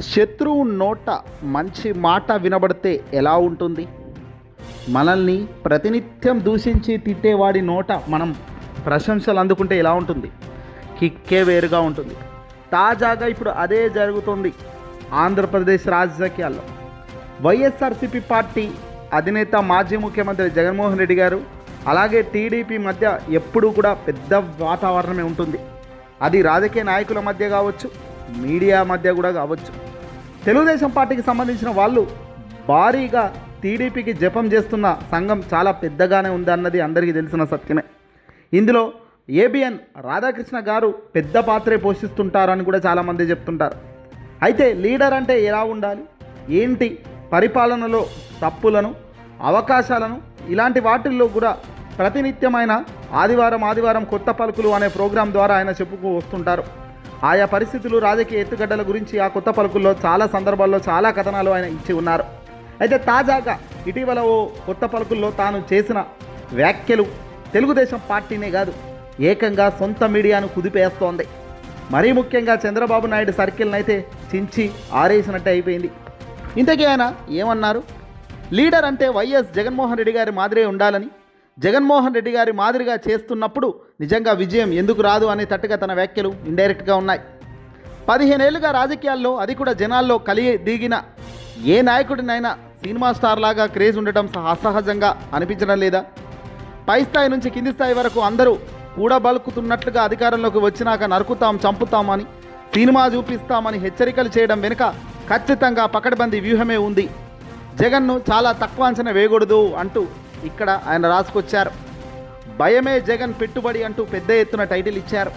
శత్రువు నోట మంచి మాట వినబడితే ఎలా ఉంటుంది? మనల్ని ప్రతినిత్యం దూషించి తిట్టేవాడి నోట మనం ప్రశంసలు అందుకుంటే ఎలా ఉంటుంది? కిక్కే వేరుగా ఉంటుంది. తాజాగా ఇప్పుడు అదే జరుగుతుంది ఆంధ్రప్రదేశ్ రాజకీయాల్లో. వైఎస్ఆర్సీపీ పార్టీ అధినేత మాజీ ముఖ్యమంత్రి జగన్మోహన్ రెడ్డి గారు అలాగే టీడీపీ మధ్య ఎప్పుడూ కూడా పెద్ద వాతావరణమే ఉంటుంది. అది రాజకీయ నాయకుల మధ్య కావచ్చు మీడియా మధ్య కూడా కావచ్చు. తెలుగుదేశం పార్టీకి సంబంధించిన వాళ్ళు భారీగా టీడీపీకి జపం చేస్తున్న సంఘం చాలా పెద్దగానే ఉంది అన్నది అందరికీ తెలిసిన సత్యమే. ఇందులో ఏబిఎన్ రాధాకృష్ణ గారు పెద్ద పాత్రే పోషిస్తుంటారని కూడా చాలామంది చెప్తుంటారు. అయితే లీడర్ అంటే ఎలా ఉండాలి? ఏంటి పరిపాలనలో తప్పులను అవకాశాలను? ఇలాంటి వాటిల్లో కూడా ప్రతినిత్యమైన ఆదివారం ఆదివారం కొత్త పలుకులు అనే ప్రోగ్రాం ద్వారా ఆయన చెప్పుకు వస్తుంటారు. ఆయా పరిస్థితులు రాజకీయ ఎత్తుగడ్డల గురించి ఆ కొత్త పలుకుల్లో చాలా సందర్భాల్లో చాలా కథనాలు ఆయన ఇచ్చి ఉన్నారు. అయితే తాజాగా ఇటీవల ఓ కొత్త పలుకుల్లో తాను చేసిన వ్యాఖ్యలు తెలుగుదేశం పార్టీనే కాదు ఏకంగా సొంత మీడియాను కుదిపేస్తోంది. మరీ ముఖ్యంగా చంద్రబాబు నాయుడు సర్కిల్ని అయితే చించి ఆరేసినట్టే అయిపోయింది. ఇంతకీ ఆయన ఏమన్నారు? లీడర్ అంటే వైఎస్ జగన్మోహన్ రెడ్డి గారి మాదిరే ఉండాలని జగన్మోహన్ రెడ్డి గారి మాదిరిగా చేస్తున్నప్పుడు నిజంగా విజయం ఎందుకు రాదు అనే తట్టుగా తన వ్యాఖ్యలు ఇండైరెక్ట్గా ఉన్నాయి. పదిహేనేళ్ళుగా రాజకీయాల్లో అది కూడా జనాల్లో కలిగి దిగిన ఏ నాయకుడినైనా సినిమా స్టార్ లాగా క్రేజ్ ఉండటం సహ- అసహజంగా అనిపించడం లేదా? పై స్థాయి నుంచి కింది స్థాయి వరకు అందరూ కూడబలుకుతున్నట్లుగా అధికారంలోకి వచ్చినాక నరుకుతాం చంపుతామని సినిమా చూపిస్తామని హెచ్చరికలు చేయడం వెనుక ఖచ్చితంగా పకడ్బందీ వ్యూహమే ఉంది. జగన్ను చాలా తక్కువ అంచనా వేయకూడదు అంటూ ఇక్కడ ఆయన రాసుకొచ్చారు. భయమే జగన్ పెట్టుబడి అంటూ పెద్ద ఎత్తున టైటిల్ ఇచ్చారు.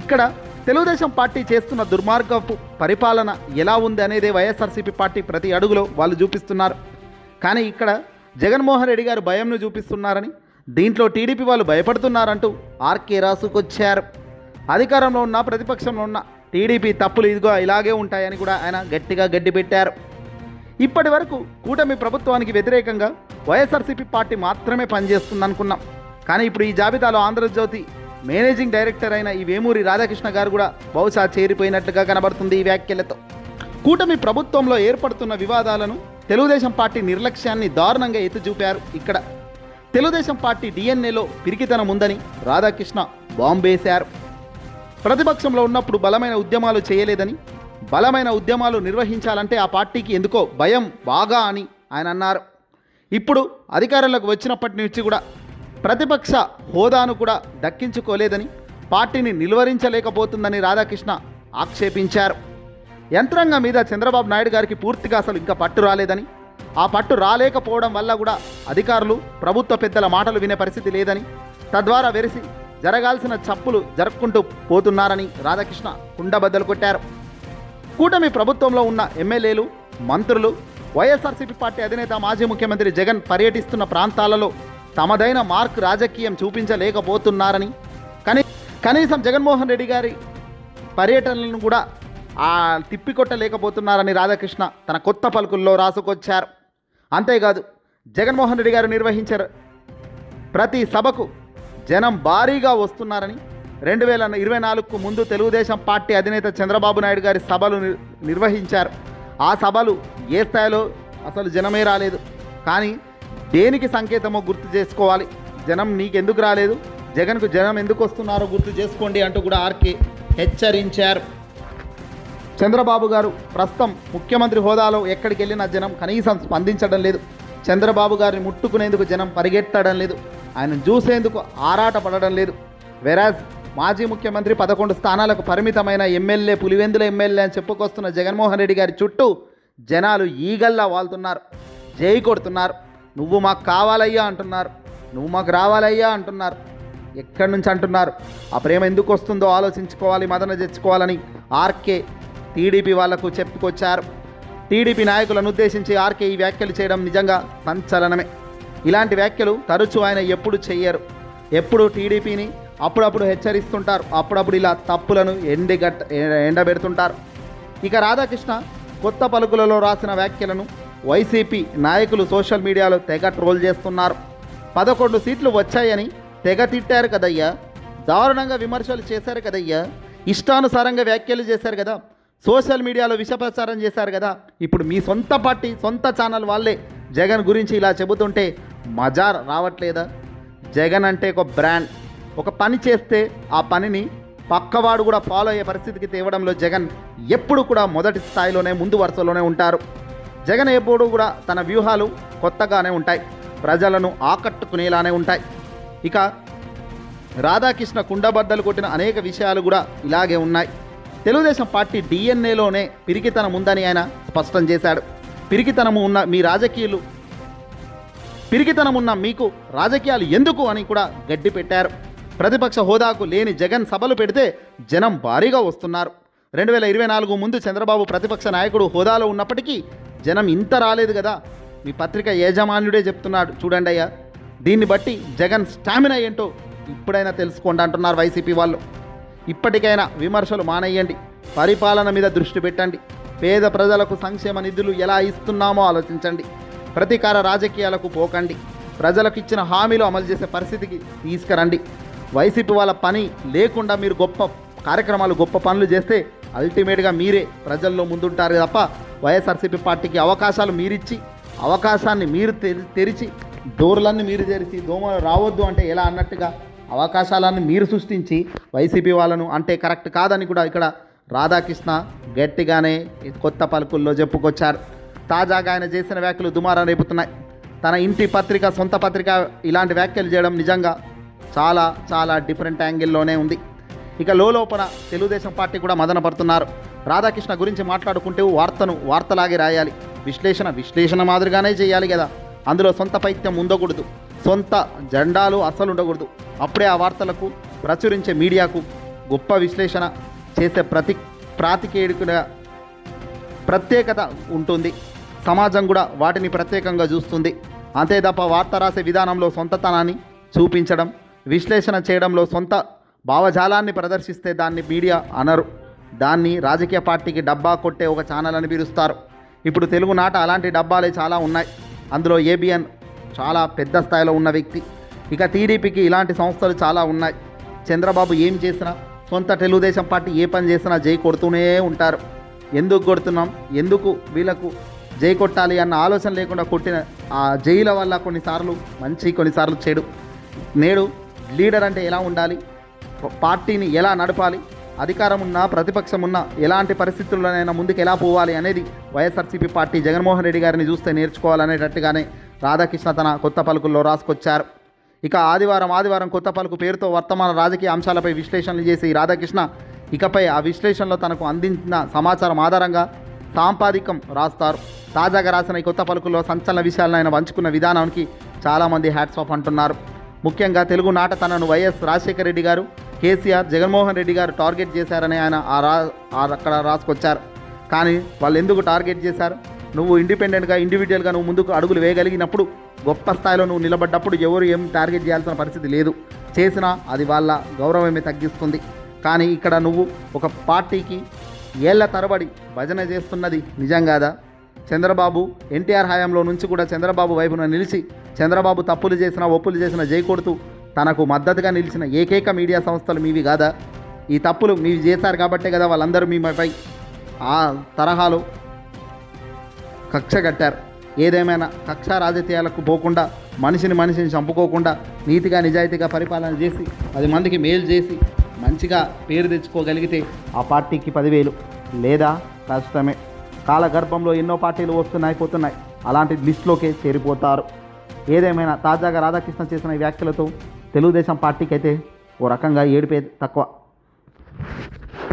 ఇక్కడ తెలుగుదేశం పార్టీ చేస్తున్న దుర్మార్గపు పరిపాలన ఎలా ఉంది అనేదే వైఎస్ఆర్సీపీ పార్టీ ప్రతి అడుగులో వాళ్ళు చూపిస్తున్నారు. కానీ ఇక్కడ జగన్మోహన్ రెడ్డి గారు భయంను చూపిస్తున్నారని దీంట్లో టీడీపీ వాళ్ళు భయపడుతున్నారంటూ ఆర్కే రాసుకొచ్చారు. అధికారంలో ఉన్న ప్రతిపక్షంలో ఉన్న టీడీపీ తప్పులు ఇదిగో ఇలాగే ఉంటాయని కూడా ఆయన గట్టిగా గడ్డిపెట్టారు. ఇప్పటి వరకు కూటమి ప్రభుత్వానికి వ్యతిరేకంగా వైఎస్ఆర్సీపీ పార్టీ మాత్రమే పనిచేస్తుంది అనుకున్నాం కానీ ఇప్పుడు ఈ జాబితాలో ఆంధ్రజ్యోతి మేనేజింగ్ డైరెక్టర్ అయిన ఈ వేమూరి రాధాకృష్ణ గారు కూడా బహుశా చేరిపోయినట్లుగా కనబడుతుంది ఈ వ్యాఖ్యలతో. కూటమి ప్రభుత్వంలో ఏర్పడుతున్న వివాదాలను తెలుగుదేశం పార్టీ నిర్లక్ష్యాన్ని దారుణంగా ఎత్తి చూపారు ఇక్కడ. తెలుగుదేశం పార్టీ డిఎన్ఏలో పిరికితనం ఉందని రాధాకృష్ణ బాంబేశారు. ప్రతిపక్షంలో ఉన్నప్పుడు బలమైన ఉద్యమాలు చేయలేదని బలమైన ఉద్యమాలు నిర్వహించాలంటే ఆ పార్టీకి ఎందుకో భయం బాగా అని ఆయన అన్నారు. ఇప్పుడు అధికారంలోకి వచ్చినప్పటి నుంచి కూడా ప్రతిపక్ష హోదాను కూడా దక్కించుకోలేదని పార్టీని నిలువరించలేకపోతుందని రాధాకృష్ణ ఆక్షేపించారు. యంత్రాంగం మీద చంద్రబాబు నాయుడు గారికి పూర్తిగా అసలు ఇంకా పట్టు రాలేదని ఆ పట్టు రాలేకపోవడం వల్ల కూడా అధికారులు ప్రభుత్వ పెద్దల మాటలు వినే పరిస్థితి లేదని తద్వారా వెరిసి జరగాల్సిన చప్పులు జరుపుకుంటూ పోతున్నారని రాధాకృష్ణ కుండబద్దలు కొట్టారు. కూటమి ప్రభుత్వంలో ఉన్న ఎమ్మెల్యేలు మంత్రులు వైఎస్ఆర్సీపీ పార్టీ అధినేత మాజీ ముఖ్యమంత్రి జగన్ పర్యటిస్తున్న ప్రాంతాలలో తమదైన మార్క్ రాజకీయం చూపించలేకపోతున్నారని కనీ కనీసం జగన్మోహన్ రెడ్డి గారి పర్యటనలను కూడా ఆ తిప్పికొట్టలేకపోతున్నారని రాధాకృష్ణ తన కొత్త పలుకుల్లో రాసుకొచ్చారు. అంతేకాదు జగన్మోహన్ రెడ్డి గారు నిర్వహించారు ప్రతి సభకు జనం భారీగా వస్తున్నారని రెండు వేల ఇరవై నాలుగుకు ముందు తెలుగుదేశం పార్టీ అధినేత చంద్రబాబు నాయుడు గారి సభలు నిర్వహించారు. ఆ సభలు ఏ స్థాయిలో అసలు జనమే రాలేదు. కానీ దేనికి సంకేతమో గుర్తు చేసుకోవాలి. జనం నీకెందుకు రాలేదు? జగన్కు జనం ఎందుకు వస్తున్నారో గుర్తు చేసుకోండి అంటూ కూడా ఆర్కే హెచ్చరించారు. చంద్రబాబు గారు ప్రస్తుతం ముఖ్యమంత్రి హోదాలో ఎక్కడికి వెళ్ళినా జనం కనీసం స్పందించడం లేదు. చంద్రబాబు గారిని ముట్టుకునేందుకు జనం పరిగెత్తడం లేదు. ఆయన చూసేందుకు ఆరాట పడడం లేదు. వెరాజ్ మాజీ ముఖ్యమంత్రి పదకొండు స్థానాలకు పరిమితమైన ఎమ్మెల్యే పులివెందుల ఎమ్మెల్యే అని చెప్పుకొస్తున్న జగన్మోహన్ రెడ్డి గారి చుట్టూ జనాలు ఈగల్లా వాళ్తున్నారు జై కొడుతున్నారు. నువ్వు మాకు కావాలయ్యా అంటున్నారు. నువ్వు మాకు రావాలయ్యా అంటున్నారు. ఎక్కడి నుంచి అంటున్నారు. ఆ ప్రేమ ఎందుకు వస్తుందో ఆలోచించుకోవాలి మదన తెచ్చుకోవాలని ఆర్కే టీడీపీ వాళ్ళకు చెప్పుకొచ్చారు. టీడీపీ నాయకులను ఉద్దేశించి ఆర్కే ఈ వ్యాఖ్యలు చేయడం నిజంగా సంచలనమే. ఇలాంటి వ్యాఖ్యలు తరచూ ఆయన ఎప్పుడు చెయ్యరు. ఎప్పుడు టీడీపీని అప్పుడప్పుడు హెచ్చరిస్తుంటారు. అప్పుడప్పుడు ఇలా తప్పులను ఎండిగట్ట ఎండబెడుతుంటారు. ఇక రాధాకృష్ణ కొత్త పలుకులలో రాసిన వ్యాఖ్యలను వైసీపీ నాయకులు సోషల్ మీడియాలో తెగ ట్రోల్ చేస్తున్నారు. పదకొండు సీట్లు వచ్చాయని తెగ తిట్టారు కదయ్యా. దారుణంగా విమర్శలు చేశారు కదయ్యా. ఇష్టానుసారంగా వ్యాఖ్యలు చేశారు కదా. సోషల్ మీడియాలో విషప్రచారం చేశారు కదా. ఇప్పుడు మీ సొంత పార్టీ సొంత ఛానల్ వాళ్ళే జగన్ గురించి ఇలా చెబుతుంటే మజా రావట్లేదా? జగన్ అంటే ఒక బ్రాండ్. ఒక పని చేస్తే ఆ పనిని పక్కవాడు కూడా ఫాలో అయ్యే పరిస్థితికి తేవడంలో జగన్ ఎప్పుడు కూడా మొదటి స్థాయిలోనే ముందు వరుసలోనే ఉంటారు. జగన్ ఎప్పుడు కూడా తన వ్యూహాలు కొత్తగానే ఉంటాయి. ప్రజలను ఆకట్టుకునేలానే ఉంటాయి. ఇక రాధాకృష్ణ కుండబద్దలు కొట్టిన అనేక విషయాలు కూడా ఇలాగే ఉన్నాయి. తెలుగుదేశం పార్టీ డిఎన్ఏలోనే పిరికితనం ఉందని ఆయన స్పష్టం చేశాడు. పిరికితనము ఉన్న మీ రాజకీయాలు పిరికితనం ఉన్న మీకు రాజకీయాలు ఎందుకు అని కూడా గడ్డి పెట్టారు. ప్రతిపక్ష హోదాకు లేని జగన్ సభలు పెడితే జనం భారీగా వస్తున్నారు. రెండు వేల ఇరవై నాలుగు ముందు చంద్రబాబు ప్రతిపక్ష నాయకుడు హోదాలో ఉన్నప్పటికీ జనం ఇంత రాలేదు కదా. మీ పత్రిక యాజమాన్యుడే చెప్తున్నాడు. చూడండి అయ్యా. దీన్ని బట్టి జగన్ స్టామినా ఏంటో ఇప్పుడైనా తెలుసుకోండి అంటున్నారు వైసీపీ వాళ్ళు. ఇప్పటికైనా విమర్శలు మానేయండి. పరిపాలన మీద దృష్టి పెట్టండి. పేద ప్రజలకు సంక్షేమ నిధులు ఎలా ఇస్తున్నామో ఆలోచించండి. ప్రతీకార రాజకీయాలకు పోకండి. ప్రజలకు ఇచ్చిన హామీలు అమలు చేసే పరిస్థితికి తీసుకురండి. వైసీపీ వాళ్ళ పని లేకుండా మీరు గొప్ప కార్యక్రమాలు గొప్ప పనులు చేస్తే అల్టిమేట్గా మీరే ప్రజల్లో ముందుంటారు తప్ప వైఎస్ఆర్సీపీ పార్టీకి అవకాశాలు మీరిచ్చి అవకాశాన్ని మీరు తెరిచి డోర్లన్నీ మీరు తెరిచి దోమలు రావద్దు అంటే ఎలా అన్నట్టుగా అవకాశాలను మీరు సృష్టించి వైసీపీ వాళ్ళను అంటే కరెక్ట్ కాదని కూడా ఇక్కడ రాధాకృష్ణ గట్టిగానే కొత్త పలుకుల్లో చెప్పుకొచ్చారు. తాజాగా ఆయన చేసిన వ్యాఖ్యలు దుమారం రేపుతున్నాయి. తన ఇంటి పత్రిక సొంత పత్రిక ఇలాంటి వ్యాఖ్యలు చేయడం నిజంగా చాలా చాలా డిఫరెంట్ యాంగిల్లోనే ఉంది. ఇక లోపల తెలుగుదేశం పార్టీ కూడా మదన పడుతున్నారు. రాధాకృష్ణ గురించి మాట్లాడుకుంటే వార్తను వార్తలాగే రాయాలి. విశ్లేషణ విశ్లేషణ మాదిరిగానే చేయాలి కదా. అందులో సొంత పైత్యం ఉండకూడదు. సొంత జెండాలు అస్సలు ఉండకూడదు. అప్పుడే ఆ వార్తలకు ప్రచురించే మీడియాకు గొప్ప విశ్లేషణ చేసే ప్రతి ప్రాతికేయుడిగా ప్రత్యేకత ఉంటుంది. సమాజం కూడా వాటిని ప్రత్యేకంగా చూస్తుంది. అంతే తప్ప వార్త రాసే విధానంలో సొంతతనాన్ని చూపించడం విశ్లేషణ చేయడంలో సొంత భావజాలాన్ని ప్రదర్శిస్తే దాన్ని మీడియా అనరు. దాన్ని రాజకీయ పార్టీకి డబ్బా కొట్టే ఒక ఛానల్ అని పిలుస్తారు. ఇప్పుడు తెలుగు నాట అలాంటి డబ్బాలే చాలా ఉన్నాయి. అందులో ఏబిఎన్ చాలా పెద్ద స్థాయిలో ఉన్న వ్యక్తి. ఇక టీడీపీకి ఇలాంటి సంస్థలు చాలా ఉన్నాయి. చంద్రబాబు ఏం చేసినా సొంత తెలుగుదేశం పార్టీ ఏ పని చేసినా జై కొడుతూనే ఉంటారు. ఎందుకు కొడుతున్నాం? ఎందుకు వీళ్ళకు జై కొట్టాలి అన్న ఆలోచన లేకుండా కొట్టిన ఆ జైల వల్ల కొన్నిసార్లు మంచి కొన్నిసార్లు చెడు. నేడు లీడర్ అంటే ఎలా ఉండాలి? పార్టీని ఎలా నడపాలి? అధికారం ఉన్నా ప్రతిపక్షం ఉన్నా ఎలాంటి పరిస్థితుల్లోనైనా ముందుకు ఎలా పోవాలి అనేది వైఎస్ఆర్సీపీ పార్టీ జగన్మోహన్ రెడ్డి గారిని చూస్తే నేర్చుకోవాలనేటట్టుగానే రాధాకృష్ణ తన కొత్త పలుకుల్లో రాసుకొచ్చారు. ఇక ఆదివారం ఆదివారం కొత్త పలుకు పేరుతో వర్తమాన రాజకీయ అంశాలపై విశ్లేషణలు చేసి రాధాకృష్ణ ఇకపై ఆ విశ్లేషణలో తనకు అందించిన సమాచారం ఆధారంగా సాంపాదికం రాస్తారు. తాజాగా రాసిన ఈ కొత్త పలుకుల్లో సంచలన విషయాలను ఆయన పంచుకున్న విధానానికి చాలామంది హ్యాట్స్ ఆఫ్ అంటున్నారు. ముఖ్యంగా తెలుగు నాట తనను వైఎస్ రాజశేఖర రెడ్డి గారు కేసీఆర్ జగన్మోహన్ రెడ్డి గారు టార్గెట్ చేశారని ఆయన ఆ రా అక్కడ రాసుకొచ్చారు. కానీ వాళ్ళు ఎందుకు టార్గెట్ చేశారు? నువ్వు ఇండిపెండెంట్గా ఇండివిజువల్గా నువ్వు ముందుకు అడుగులు వేయగలిగినప్పుడు గొప్ప స్థాయిలో నువ్వు నిలబడ్డప్పుడు ఎవరు ఏం టార్గెట్ చేయాల్సిన పరిస్థితి లేదు. చేసినా అది వాళ్ళ గౌరవమే తగ్గిస్తుంది. కానీ ఇక్కడ నువ్వు ఒక పార్టీకి ఏళ్ళ తరబడి భజన చేస్తున్నది నిజం కాదా? చంద్రబాబు ఎన్టీఆర్ హయాంలో నుంచి కూడా చంద్రబాబు వైపున నిలిచి చంద్రబాబు తప్పులు చేసినా ఒప్పులు చేసినా జై తనకు మద్దతుగా నిలిచిన ఏకైక మీడియా సంస్థలు మీవి కాదా? ఈ తప్పులు మీవి చేశారు కాబట్టే కదా వాళ్ళందరూ మీపై ఆ తరహాలో కక్ష కట్టారు. ఏదేమైనా కక్ష రాజకీయాలకు పోకుండా మనిషిని మనిషిని చంపుకోకుండా నీతిగా నిజాయితీగా పరిపాలన చేసి పది మందికి మేలు చేసి మంచిగా పేరు తెచ్చుకోగలిగితే ఆ పార్టీకి పదివేలు లేదా కష్టమే కాలగర్భంలో ఎన్నో పార్టీలు వస్తున్నాయి పోతున్నాయి. అలాంటి లిస్టులోకే చేరిపోతారు. ఏదేమైనా తాజాగా రాధాకృష్ణ చేసిన వ్యాఖ్యలతో తెలుగుదేశం పార్టీకి అయితే ఓ రకంగా ఏడిపే తక్కువ.